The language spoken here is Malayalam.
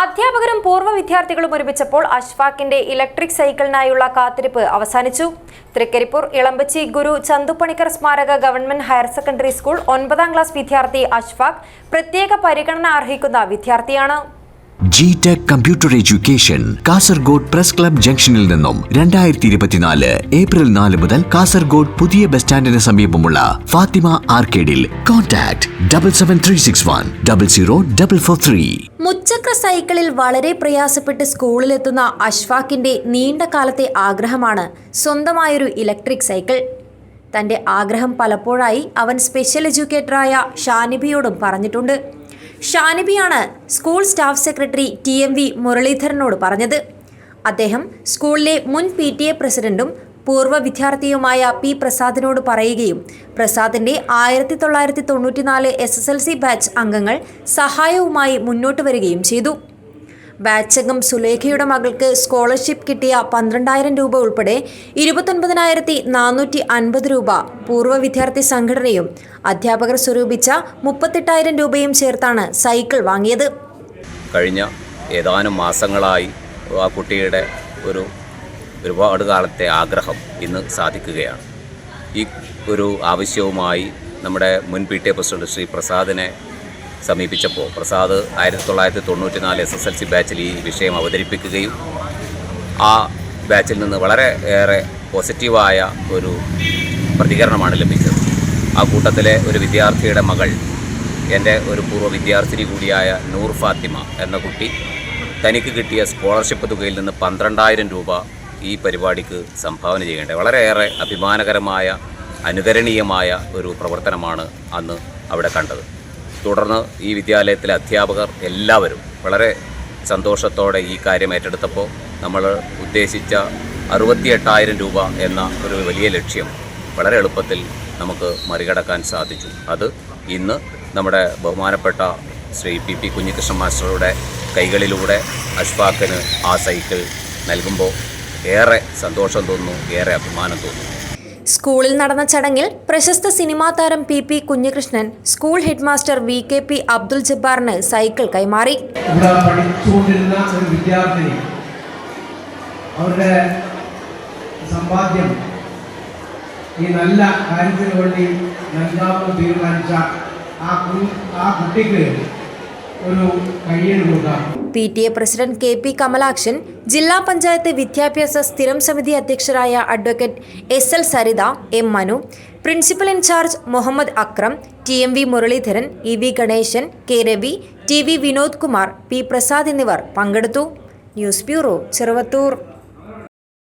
അധ്യാപകരും പൂർവ വിദ്യാർത്ഥികളും ഒരുമിച്ചപ്പോൾ അഷ്ഫാക്കിന്റെ ഇലക്ട്രിക് സൈക്കിളിനായുള്ള കാത്തിരിപ്പ് അവസാനിച്ചു. തൃക്കരിപ്പൂർ ഇളമ്പച്ചി ഗുരു ചന്തുപണിക്കർ സ്മാരക ഗവൺമെന്റ് ഹയർ സെക്കൻഡറി സ്കൂൾ ഒൻപതാം ക്ലാസ് വിദ്യാർത്ഥി അഷ്ഫാഖ് പ്രത്യേക പരിഗണന അർഹിക്കുന്ന വിദ്യാർത്ഥിയാണ്. G tech computer education Kasaragod press club ജംഗ്ഷനിൽ നിന്നും രണ്ടായിരത്തി ഇരുപത്തിനാല് ഏപ്രിൽ നാല് മുതൽ കാസർഗോഡ് പുതിയ ബസ് സ്റ്റാൻഡിന് സമീപമുള്ള Fathima ആർക്കേഡിൽ contact double seven three six one double zero double four three. മുച്ചക്ര സൈക്കിളിൽ വളരെ പ്രയാസപ്പെട്ട് സ്കൂളിലെത്തുന്ന അഷ്ഫാഖിന്റെ നീണ്ട കാലത്തെ ആഗ്രഹമാണ് സ്വന്തമായൊരു ഇലക്ട്രിക് സൈക്കിൾ. തന്റെ ആഗ്രഹം പലപ്പോഴായി അവൻ സ്പെഷ്യൽ എഡ്യൂക്കേറ്ററായ ഷാനിബിയോടും പറഞ്ഞിട്ടുണ്ട്. ഷാനിബിയാണ് school staff secretary T M V മുരളീധരനോട് പറഞ്ഞത്. അദ്ദേഹം സ്കൂളിലെ മുൻ പി ടി എ പ്രസിഡന്റും പൂർവ വിദ്യാർത്ഥിയുമായ പി പ്രസാദിനോട് പറയുകയും പ്രസാദിന്റെ ആയിരത്തി തൊള്ളായിരത്തി തൊണ്ണൂറ്റിനാല് S S L C batch അംഗങ്ങൾ സഹായവുമായി മുന്നോട്ട് വരികയും ചെയ്തു. ബാച്ചംഗം സുലേഖയുടെ മകൾക്ക് സ്കോളർഷിപ്പ് കിട്ടിയ പന്ത്രണ്ടായിരം രൂപ ഉൾപ്പെടെ ഇരുപത്തൊൻപതിനായിരത്തി നാനൂറ്റി അൻപത് രൂപ പൂർവ വിദ്യാർത്ഥി സംഘടനയും അധ്യാപകർ സ്വരൂപിച്ച മുപ്പത്തെട്ടായിരം രൂപയും ചേർത്താണ് സൈക്കിൾ വാങ്ങിയത്. കഴിഞ്ഞ ഏതാനും മാസങ്ങളായി ആ കുട്ടിയുടെ ഒരു ഒരുപാട് കാലത്തെ ആഗ്രഹം ഇന്ന് സാധിക്കുകയാണ്. ഈ ഒരു ആവശ്യവുമായി നമ്മുടെ മുൻ P T A president Shri പ്രസാദിനെ സമീപിച്ചപ്പോൾ പ്രസാദ് ആയിരത്തി തൊള്ളായിരത്തി തൊണ്ണൂറ്റി നാല് എസ് എസ് എൽ സി ബാച്ചിൽ ഈ വിഷയം അവതരിപ്പിക്കുകയും ആ ബാച്ചിൽ നിന്ന് വളരെ ഏറെ പോസിറ്റീവായ ഒരു പ്രതികരണമാണ് ലഭിച്ചത്. ആ കൂട്ടത്തിലെ ഒരു വിദ്യാർത്ഥിയുടെ മകൾ എന്റെ ഒരു പൂർവ വിദ്യാർത്ഥിനി കൂടിയായ നൂർ ഫാത്തിമ എന്ന കുട്ടി തനിക്ക് കിട്ടിയ സ്കോളർഷിപ്പ് തുകയിൽ നിന്ന് പന്ത്രണ്ടായിരം രൂപ ഈ പരിപാടിക്ക് സംഭാവന ചെയ്യേണ്ടത് വളരെയേറെ അഭിമാനകരമായ അനുകരണീയമായ ഒരു പ്രവർത്തനമാണ് അന്ന് അവിടെ കണ്ടത്. തുടർന്ന് ഈ വിദ്യാലയത്തിലെ അധ്യാപകർ എല്ലാവരും വളരെ സന്തോഷത്തോടെ ഈ കാര്യം ഏറ്റെടുത്തപ്പോൾ നമ്മൾ ഉദ്ദേശിച്ച അറുപത്തി എട്ടായിരം രൂപ എന്ന ഒരു വലിയ ലക്ഷ്യം വളരെ എളുപ്പത്തിൽ നമുക്ക് മറികടക്കാൻ സാധിച്ചു. അത് ഇന്ന് നമ്മുടെ ബഹുമാനപ്പെട്ട ശ്രീ പി പി കുഞ്ഞികൃഷ്ണൻ മാസ്റ്ററുടെ കൈകളിലൂടെ അഷ്ഫാഖിന് ആ സൈക്കിൾ നൽകുമ്പോൾ ഏറെ സന്തോഷം തോന്നുന്നു ഏറെ അഭിമാനം തോന്നുന്നു. സ്കൂളിൽ നടന്ന ചടങ്ങിൽ പ്രശസ്ത സിനിമാ താരം P P Kunhikrishnan school headmaster V K P Abdul ജബ്ബാറിന് cycle കൈമാറി. അവരുടെ സമ്പാദ്യം ഈ നല്ല കാര്യത്തിന് വേണ്ടി നൽകാമെന്ന് തീരുമാനിച്ച ആ ആ കുട്ടിക്ക് ഒരു കയ്യേറ് കൊടുക്കാം P T A president K P Kamalakshan ജില്ലാ പഞ്ചായത്ത് വിദ്യാഭ്യാസ സ്ഥിരം സമിതി അധ്യക്ഷരായ advocate S L Saritha M Manu principal in charge Muhammad Akram T M V Muraleedharan E V Ganesan K Ravi T V Vinod Kumar P Prasad എന്നിവർ പങ്കെടുത്തു. News bureau Cheruvathur.